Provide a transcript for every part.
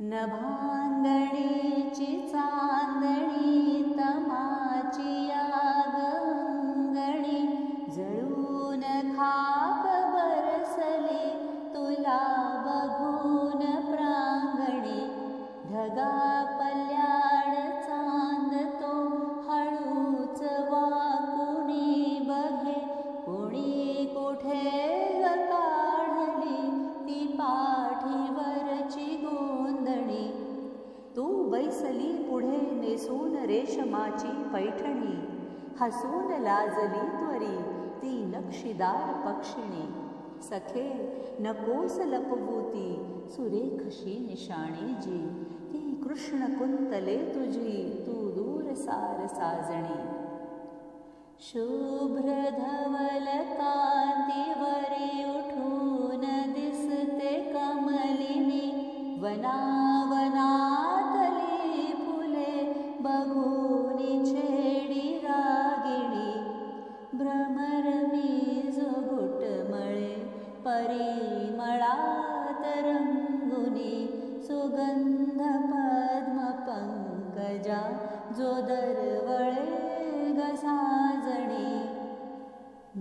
नभाङ्गणीचि चान्दणी नेसून रेशमाची पैठणी हसून लाजली त्वरी ती नक्षीदार पक्षिणी। सखे नकोस लपवूती सुरेखशी निशाणी जी। ती कृष्ण कुंतले तुझी तू दूर सार साजणी। शुभ्र धवल कांतीवरी उठून दिसते कमलिनी वनावनातली परिमळात रंगुनी सुगंध पद्मपङ्कजा जो दरवळे गसाजणी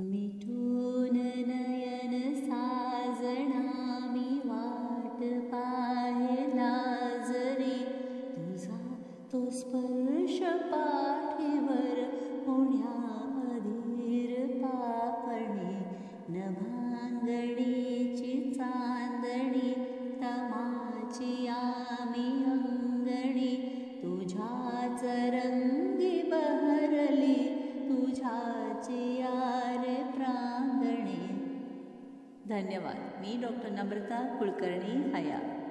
मिठून नयन साजणामी वाट पाहिला जरी तुझा तो स्पर्श पाठीवर पुण्या तमाची आम्ही अंगणी तुझ्याच रंगी बहरली तुझ्याची आरे प्रांगणे. धन्यवाद. मी डॉक्टर नम्रता कुलकर्णी हया.